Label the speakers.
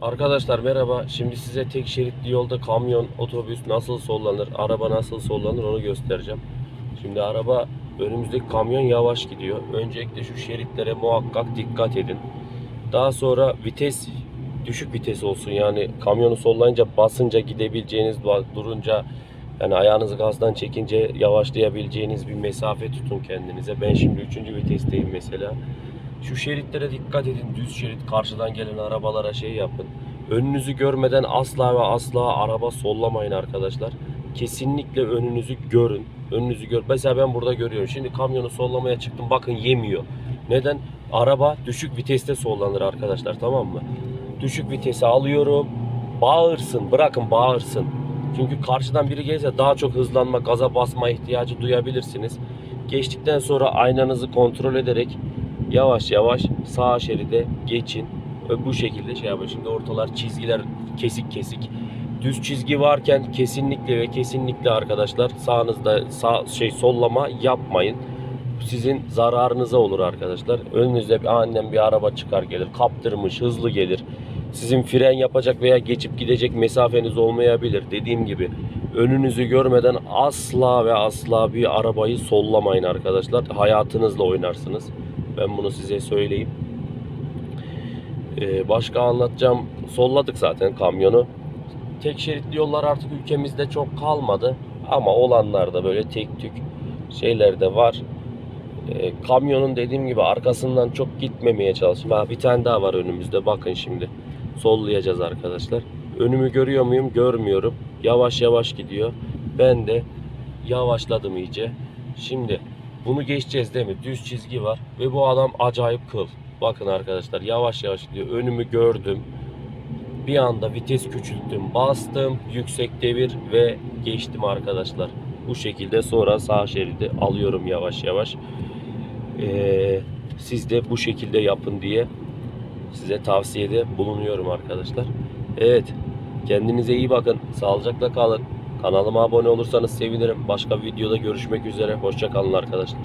Speaker 1: Arkadaşlar merhaba. Şimdi size tek şeritli yolda kamyon, otobüs nasıl sollanır, araba nasıl sollanır onu göstereceğim. Şimdi araba önümüzdeki kamyon yavaş gidiyor. Öncelikle şu şeritlere muhakkak dikkat edin. Daha sonra vites düşük vites olsun yani kamyonu sollayınca basınca gidebileceğiniz durunca yani ayağınızı gazdan çekince yavaşlayabileceğiniz bir mesafe tutun kendinize. Ben şimdi 3. vitesteyim mesela. Şu şeritlere dikkat edin. Düz şerit karşıdan gelen arabalara şey yapın. Önünüzü görmeden asla ve asla araba sollamayın arkadaşlar. Kesinlikle önünüzü görün. Önünüzü gör. Mesela ben burada görüyorum. Şimdi kamyonu sollamaya çıktım. Bakın yemiyor. Neden? Araba düşük viteste sollanır arkadaşlar tamam mı? Düşük vitese alıyorum. Bağırsın. Bırakın bağırsın. Çünkü karşıdan biri gelirse daha çok hızlanma, gaza basma ihtiyacı duyabilirsiniz. Geçtikten sonra aynanızı kontrol ederek yavaş yavaş sağ şeride geçin. Bu şekilde şey yapın. Şimdi ortalar çizgiler kesik kesik. Düz çizgi varken kesinlikle ve kesinlikle arkadaşlar sağınızda sağ şey sollama yapmayın. Sizin zararınıza olur arkadaşlar. Önünüzde bir annem bir araba çıkar gelir. Kaptırmış, hızlı gelir. Sizin fren yapacak veya geçip gidecek mesafeniz olmayabilir. Dediğim gibi önünüzü görmeden asla ve asla bir arabayı sollamayın arkadaşlar. Hayatınızla oynarsınız. Ben bunu size söyleyeyim. Ee, başka anlatacağım. Solladık zaten kamyonu. Tek şeritli yollar artık ülkemizde çok kalmadı. Ama olanlar da böyle tek tük şeyler de var. Ee, kamyonun dediğim gibi arkasından çok gitmemeye çalışın. Ha, bir tane daha var önümüzde. Bakın şimdi. Sollayacağız arkadaşlar. Önümü görüyor muyum? Görmüyorum. Yavaş yavaş gidiyor. Ben de yavaşladım iyice. Şimdi bunu geçeceğiz değil mi? Düz çizgi var ve bu adam acayip kıl. Bakın arkadaşlar yavaş yavaş gidiyor. Önümü gördüm. Bir anda vites küçülttüm. Bastım. Yüksek devir ve geçtim arkadaşlar. Bu şekilde sonra sağ şeridi alıyorum yavaş yavaş. Ee, siz de bu şekilde yapın diye size tavsiyede bulunuyorum arkadaşlar. Evet. Kendinize iyi bakın. Sağlıcakla kalın. Kanalıma abone olursanız sevinirim. Başka videoda görüşmek üzere. Hoşça kalın arkadaşlar.